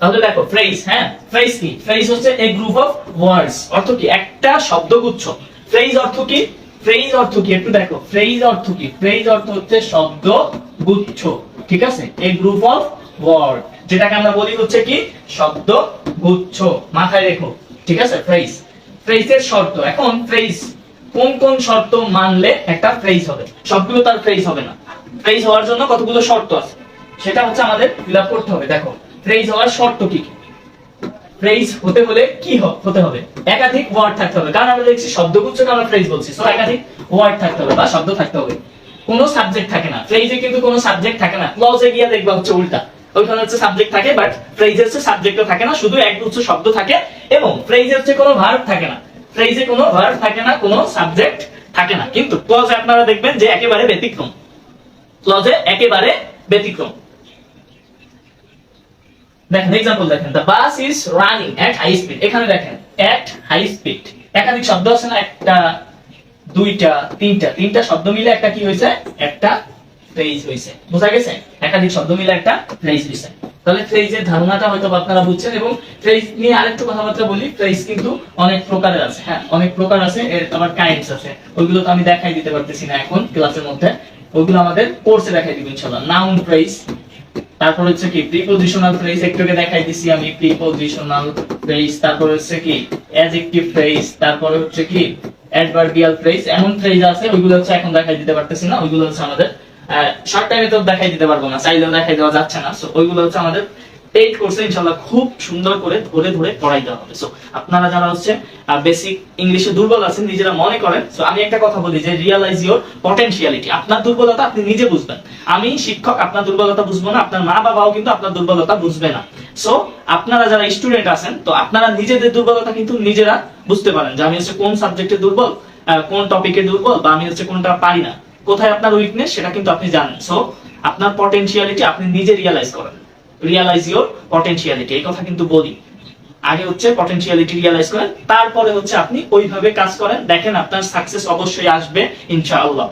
তাহলে দেখো ফ্রেজ হ্যাঁ? ফ্রেজ কি? ফ্রেজ হচ্ছে এ গ্রুপ অফ ওয়ার্ডস অর্থ কি? একটা শব্দগুচ্ছ। ফ্রেজ অর্থ কি? ফ্রেজ অর্থ কি? একটু দেখো ফ্রেজ অর্থ কি? ফ্রেজ অর্থ হচ্ছে শব্দগুচ্ছ। ঠিক আছে? এ গ্রুপ অফ ওয়ার্ড যেটাকে আমরা বলি হচ্ছে কি? শব্দগুচ্ছ। মাথায় রেখো। ঠিক আছে? ফ্রেজ ফ্রেজের শর্ত। এখন ফ্রেজ কোন কোন শর্ত মানলে একটা ফ্রেজ হবে? সবগুলো তার ফ্রেজ হবে না। ফ্রেজ হওয়ার জন্য কতগুলো শর্ত আছে? সেটা হচ্ছে আমাদের ফিল করতে হবে। দেখো ফ্রেজ হওয়ার শর্ত কি? ফ্রেজ হতে হলে কি হতে হবে? একাধিক ওয়ার্ড থাকতে হবে। কারণ আমরা দেখছি শব্দগুচ্ছকে আমরা ফ্রেজ বলছি। সো একাধিক ওয়ার্ড থাকতে হবে বা শব্দ থাকতে হবে। কোনো সাবজেক্ট থাকে না। ফ্রেজে কিন্তু কোনো সাবজেক্ট থাকে না। ক্লজে গিয়ে দেখবা হচ্ছে উল্টা। ওইখানে হচ্ছে সাবজেক্ট থাকে বাট ফ্রেজে হচ্ছে সাবজেক্টও থাকে না। শুধু এক গুচ্ছ শব্দ থাকে এবং ফ্রেজে হচ্ছে কোনো ভার্ব থাকে না। ফ্রেজে কোনো ভার্ব থাকে না কোনো সাবজেক্ট থাকে না। কিন্তু ক্লজে আপনারা দেখবেন যে একেবারে ব্যতিক্রম। ক্লজে একেবারে ব্যতিক্রম। দেখেন এক্সাম্পল দেখেন। The bus is running at high speed এখানে দেখেন এট হাই স্পিড একাধিক শব্দ আছে না, একটা, দুইটা, তিনটা। তিনটা শব্দ মিলে একটা কি হয়েছে? একটা ফ্রেজ হয়েছে। বোঝা গেছে? একাধিক শব্দ মিলে একটা ফ্রেজ হয়েছে। তাহলে ফ্রেজের ধারণাটা হয়তো আপনারা বুঝছেন এবং ফ্রেজ নিয়ে আরেকটু কথাবার্তা বলি। ফ্রেজ কিন্তু অনেক প্রকারের আছে হ্যাঁ? অনেক প্রকার আছে, এর আবার কাইন্ডস আছে। ওইগুলো তো আমি দেখাই দিতে পারতেছি না এখন ক্লাসের মধ্যে। ওইগুলো আমাদের কোর্সে দেখাই দিব ইনশাআল্লাহ। নাউন ফ্রেজ তারপর হচ্ছে কি প্রিপোজিশনাল ফ্রেজ একটুকে দেখাই দিছি আমি প্রিপোজিশনাল ফ্রেজ তারপর হচ্ছে কি অ্যাডজেক্টিভ ফ্রেজ তারপর হচ্ছে কি অ্যাডভার্বিয়াল ফ্রেজ এমন ফ্রেজ আছে, ওইগুলো হচ্ছে এখন দেখাই দিতে পারতেছি না, ওইগুলো হচ্ছে আমাদের শর্ট টাইমে তো দেখাই দিতে পারব না, চাইলেও দেখাই দেওয়া যাচ্ছে না সো ওইগুলো হচ্ছে আমাদের পেইড কোর্সে ইনশাআল্লাহ খুব সুন্দর করে ধরে ধরে পড়াই দেওয়া হবে। সো আপনারা যারা হচ্ছে বেসিক ইংলিশে দুর্বল আছেন, নিজেরা মনে করেন সো আমি একটা কথা বলি যে রিয়ালাইজ ইওর পটেনশিয়ালিটি আপনার দুর্বলতা আপনি নিজে বুঝবেন। আমি শিক্ষক, আপনার দুর্বলতা বুঝব না, আপনার মা বাবাও কিন্তু আপনার দুর্বলতা বুঝবে না। সো আপনারা যারা স্টুডেন্ট আছেন, তো আপনারা নিজেদের দুর্বলতা কিন্তু নিজেরা বুঝতে পারেন যে আমি হচ্ছে কোন সাবজেক্টে দুর্বল কোন টপিকে দুর্বল বা আমি হচ্ছে কোনটা পারি না। কোথায় আপনার উইকনেস সেটা কিন্তু আপনি জানেন। সো আপনার পটেনশিয়ালিটি আপনি নিজে রিয়ালাইজ করেন। রিয়ালাইজ ইওর পটেনশিয়ালিটি এই কথা কিন্তু বলি। আগে হচ্ছে পটেনশিয়ালিটি রিয়ালাইজ করেন, তারপরে হচ্ছে আপনি ওইভাবে কাজ করেন। দেখেন আপনার সাকসেস অবশ্যই আসবে, ইনশাআল্লাহ।